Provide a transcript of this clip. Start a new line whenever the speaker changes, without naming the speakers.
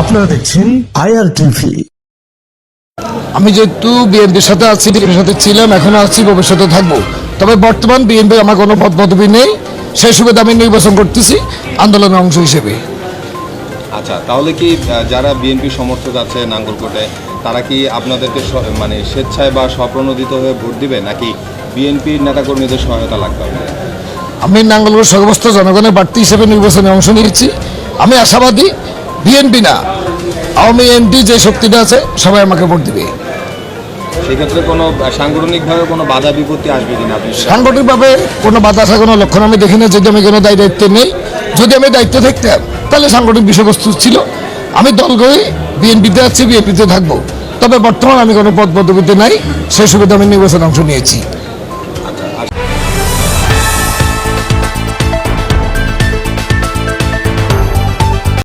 আপনারা দেখছেন IR TV.
আমি যেহেতু বিএনপির সাথে আছি বিএনপির সাথে ছিলাম এখনও আছি ভবিষ্যতে থাকব। তবে বর্তমান বিএনপি আমার কোনো পদ পদবি নেই। সেই সুবিধা আমি নির্বাচন করতেছি আন্দোলনের অংশ হিসেবে।
আচ্ছা তাহলে কি যারা বিএনপি সমর্থক আছে নাঙ্গলকোটে তারা কি আপনাদেরকে মানে স্বেচ্ছায় বা স্বপ্রণোদিত হয়ে ভোট দিবে নাকি বিএনপির নেতাকর্মীদের সহায়তা লাগবে
আমি নাঙ্গলকোট সমস্ত জনগণের প্রার্থী হিসেবে নির্বাচনে অংশ নিয়েছি। আমি আশাবাদী বিএনপি না। আওয়ামী এমপি যে শক্তিটা আছে সবাই আমাকে ভোট দিবে।
সেক্ষেত্রে কোনো সাংগঠনিকভাবে কোনো বাধা বিপত্তি আসবে কিনা আপনি?
সাংগঠনিকভাবে কোনো বাধা আসার কোনো লক্ষণ আমি দেখি না যদি আমি কোনো দায় দায়িত্ব নেই। যদি আমি দায়িত্ব থাকতাম তাহলে সাংগঠনিক বিষয়বস্তু ছিল। আমি দল করে বিএনপিতে আছি বিএনপিতে থাকব। তবে বর্তমানে আমি কোনো পদ পদবিতে নাই সেই সুবিধা আমি নির্বাচনে অংশ নিয়েছি।